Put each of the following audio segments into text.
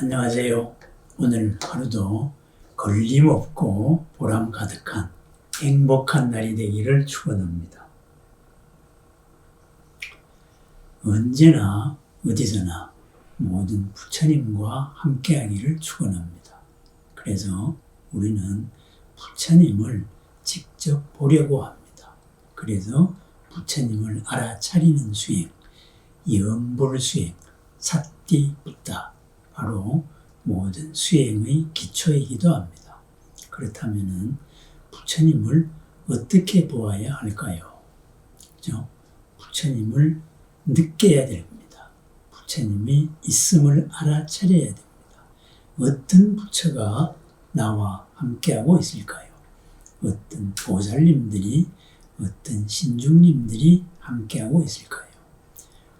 안녕하세요. 오늘 하루도 걸림없고 보람 가득한 행복한 날이 되기를 축원합니다. 언제나 어디서나 모든 부처님과 함께하기를 축원합니다. 그래서 우리는 부처님을 직접 보려고 합니다. 그래서 부처님을 알아차리는 수행, 염불 수행, 사띠 붓다 바로 모든 수행의 기초이기도 합니다. 그렇다면은 부처님을 어떻게 보아야 할까요? 그죠? 부처님을 느껴야 됩니다. 부처님이 있음을 알아차려야 됩니다. 어떤 부처가 나와 함께하고 있을까요? 어떤 보살님들이, 어떤 신중님들이 함께하고 있을까요?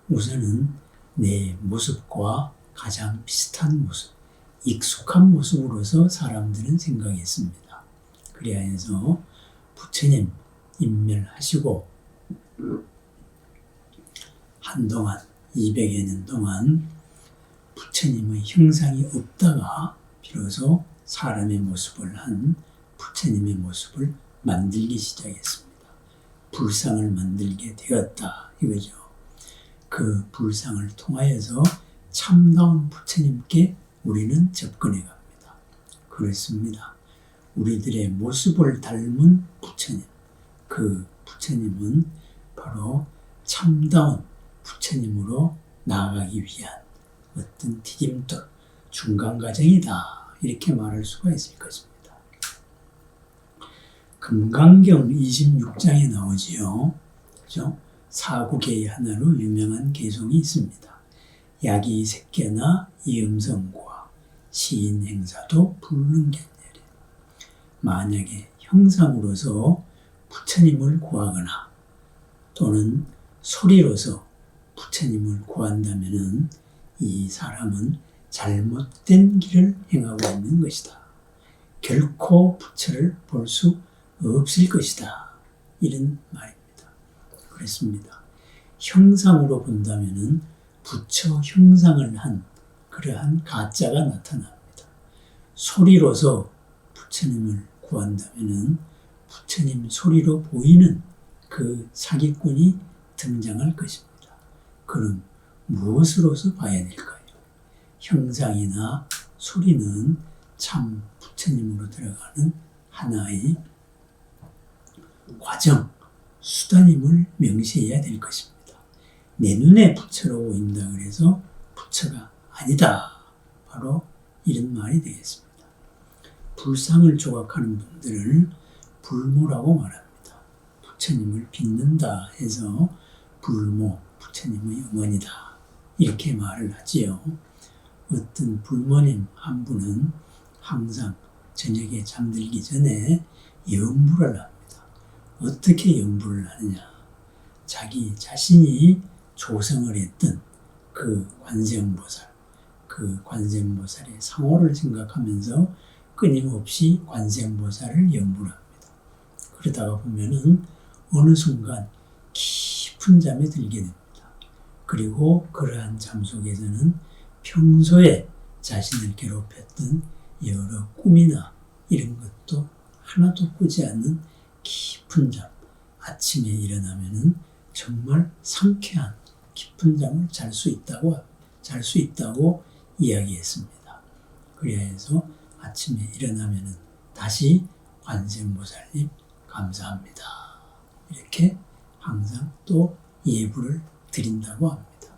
우선은 내 모습과 가장 비슷한 모습, 익숙한 모습으로서 사람들은 생각했습니다. 해서 부처님 인멸하시고 한동안 200여 년 동안 부처님의 형상이 없다가 비로소 사람의 모습을 한 부처님의 모습을 만들기 시작했습니다. 불상을 만들게 되었다 이거죠. 그 불상을 통하여서 참다운 부처님께 우리는 접근해 갑니다. 그렇습니다. 우리들의 모습을 닮은 부처님, 그 부처님은 바로 참다운 부처님으로 나아가기 위한 어떤 디딤돌, 중간 과정이다. 이렇게 말할 수가 있을 것입니다. 금강경 26장에 나오지요. 그죠? 사구계의 하나로 유명한 개송이 있습니다. 약이 새끼나 이 음성과 시인 행사도 불능견례래. 만약에 형상으로서 부처님을 구하거나 또는 소리로서 부처님을 구한다면은 이 사람은 잘못된 길을 행하고 있는 것이다. 결코 부처를 볼 수 없을 것이다. 이런 말입니다. 그렇습니다. 형상으로 본다면은 부처 형상을 한 그러한 가짜가 나타납니다. 소리로서 부처님을 구한다면은 부처님 소리로 보이는 그 사기꾼이 등장할 것입니다. 그럼 무엇으로서 봐야 될까요? 형상이나 소리는 참 부처님으로 들어가는 하나의 과정, 수단임을 명시해야 될 것입니다. 내 눈에 부처로 보인다 그래서 부처가 아니다. 바로 이런 말이 되겠습니다. 불상을 조각하는 분들을 불모라고 말합니다. 부처님을 빚는다 해서 불모, 부처님의 어머니다. 이렇게 말을 하지요. 어떤 불모님 한 분은 항상 저녁에 잠들기 전에 염불을 합니다. 어떻게 염불을 하느냐? 자기 자신이 조성을 했던 그 관세음보살, 그 관세음보살의 상호를 생각하면서 끊임없이 관세음보살을 염불합니다. 그러다가 보면은 어느 순간 깊은 잠에 들게 됩니다. 그리고 그러한 잠 속에서는 평소에 자신을 괴롭혔던 여러 꿈이나 이런 것도 하나도 꾸지 않는 깊은 잠, 아침에 일어나면은 정말 상쾌한 깊은 잠을 잘 수 있다고 잘 수 있다고 이야기했습니다. 그래야 해서 아침에 일어나면은 다시 관세음보살님 감사합니다. 이렇게 항상 또 예불을 드린다고 합니다.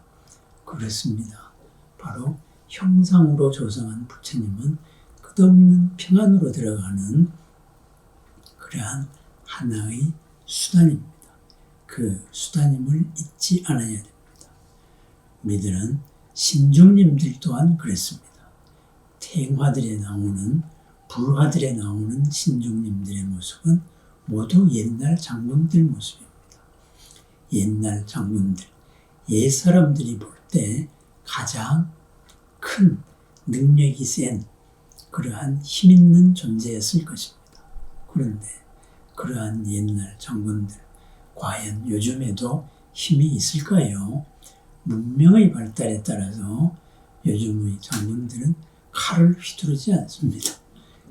그렇습니다. 바로 형상으로 조성한 부처님은 끝없는 평안으로 들어가는 그러한 하나의 수단입니다. 그 수단임을 잊지 않아야 됩니다. 우리들은 신중님들 또한 그랬습니다. 태화들에 나오는 불화들에 나오는 신중님들의 모습은 모두 옛날 장군들 모습입니다. 옛날 장군들, 옛 사람들이 볼 때 가장 큰 능력이 센 그러한 힘 있는 존재였을 것입니다. 그런데 그러한 옛날 장군들, 과연 요즘에도 힘이 있을까요? 문명의 발달에 따라서 요즘의 장군들은 칼을 휘두르지 않습니다.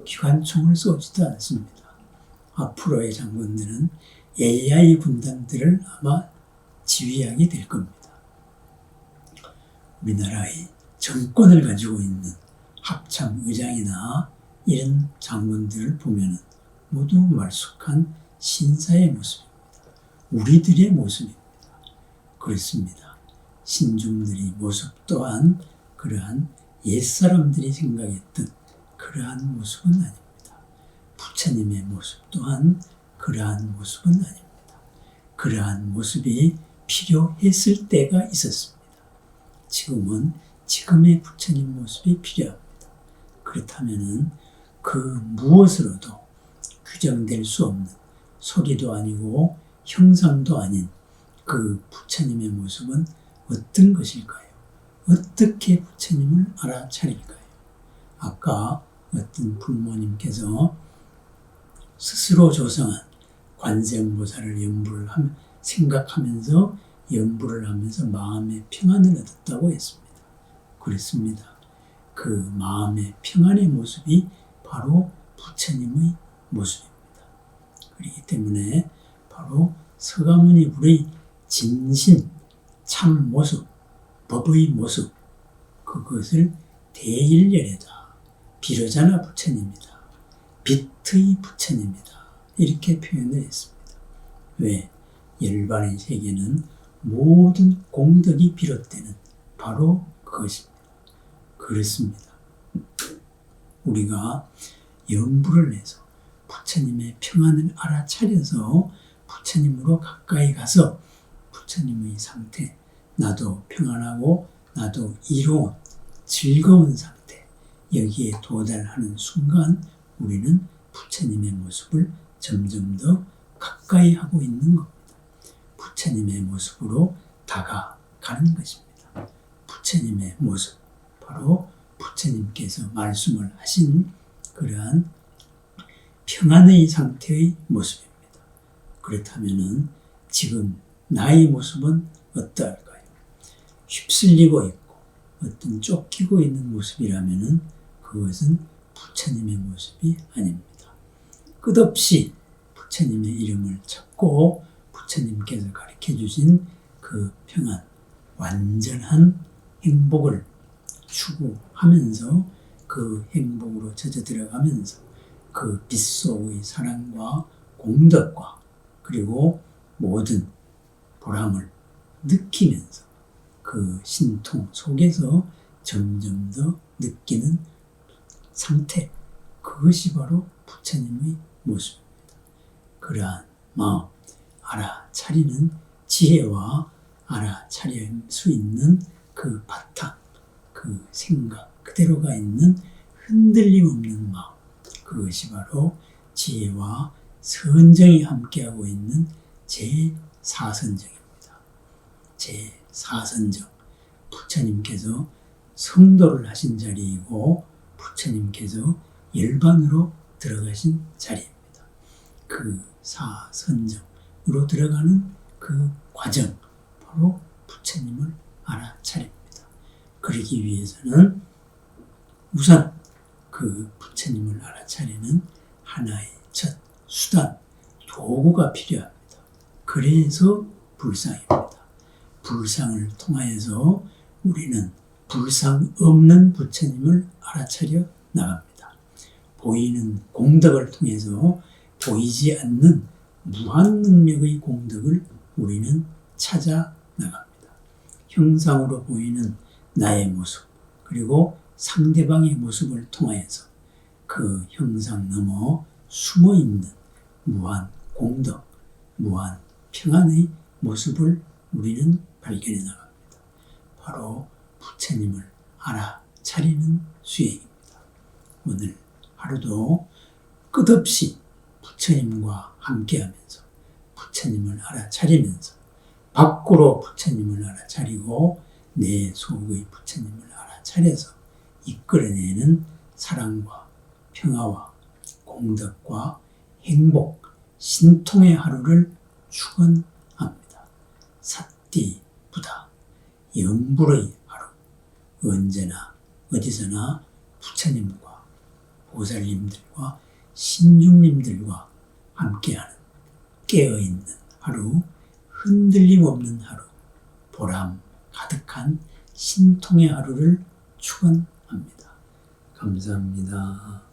기관총을 쏘지도 않습니다. 앞으로의 장군들은 AI 군단들을 아마 지휘하게 될 겁니다. 우리나라의 정권을 가지고 있는 합참 의장이나 이런 장군들을 보면 모두 말쑥한 신사의 모습입니다. 우리들의 모습입니다. 그렇습니다. 신중들의 모습 또한 그러한 옛사람들이 생각했던 그러한 모습은 아닙니다. 부처님의 모습 또한 그러한 모습은 아닙니다. 그러한 모습이 필요했을 때가 있었습니다. 지금은 지금의 부처님 모습이 필요합니다. 그렇다면은 그 무엇으로도 규정될 수 없는 소리도 아니고 형상도 아닌 그 부처님의 모습은 어떤 것일까요? 어떻게 부처님을 알아차릴까요? 아까 어떤 부모님께서 스스로 조성한 관세음보살을 연부를 함, 생각하면서 연부를 하면서 마음의 평안을 얻었다고 했습니다. 그렇습니다. 그 마음의 평안의 모습이 바로 부처님의 모습입니다. 그렇기 때문에 바로 서가모니 불의 진신, 참 모습, 법의 모습, 그것을 대일열에다 비로자나 부처님이다. 빛의 부처님이다. 이렇게 표현을 했습니다. 왜? 열반의 세계는 모든 공덕이 비롯되는 바로 그것입니다. 그렇습니다. 우리가 연부를 해서 부처님의 평안을 알아차려서 부처님으로 가까이 가서 부처님의 상태, 나도 평안하고 나도 이로운 즐거운 상태, 여기에 도달하는 순간 우리는 부처님의 모습을 점점 더 가까이 하고 있는 겁니다. 부처님의 모습으로 다가가는 것입니다. 부처님의 모습, 바로 부처님께서 말씀을 하신 그러한 평안의 상태의 모습입니다. 그렇다면은 지금 나의 모습은 어떠할까요? 휩쓸리고 있고 어떤 쫓기고 있는 모습이라면은 그것은 부처님의 모습이 아닙니다. 끝없이 부처님의 이름을 찾고 부처님께서 가르쳐 주신 그 평안, 완전한 행복을 추구하면서 그 행복으로 젖어 들어가면서 그 빛 속의 사랑과 공덕과 그리고 모든 보람을 느끼면서 그 신통 속에서 점점 더 느끼는 상태, 그것이 바로 부처님의 모습입니다. 그러한 마음, 알아차리는 지혜와 알아차릴 수 있는 그 바탕, 그 생각 그대로가 있는 흔들림 없는 마음, 그것이 바로 지혜와 선정이 함께하고 있는 제4선정입니다. 제4선정. 부처님께서 성도를 하신 자리이고 부처님께서 일반으로 들어가신 자리입니다. 그 사선정으로 들어가는 그 과정, 바로 부처님을 알아차립니다. 그러기 위해서는 우선 그 부처님을 알아차리는 하나의 첫 수단, 도구가 필요합니다. 그래서 불상입니다. 불상을 통하여서 우리는 불상 없는 부처님을 알아차려 나갑니다. 보이는 공덕을 통해서 보이지 않는 무한 능력의 공덕을 우리는 찾아 나갑니다. 형상으로 보이는 나의 모습, 그리고 상대방의 모습을 통하여서 그 형상 넘어 숨어 있는 무한 공덕, 무한 평안의 모습을 우리는 발견해 나갑니다. 바로 부처님을 알아차리는 수행입니다. 오늘 하루도 끝없이 부처님과 함께하면서 부처님을 알아차리면서 밖으로 부처님을 알아차리고 내 속의 부처님을 알아차려서 이끌어내는 사랑과 평화와 공덕과 행복, 신통의 하루를 축원합니다. 사띠 부다, 영불의 하루, 언제나 어디서나 부처님과 보살님들과 신중님들과 함께하는 깨어있는 하루, 흔들림 없는 하루, 보람 가득한 신통의 하루를 축원합니다. 감사합니다.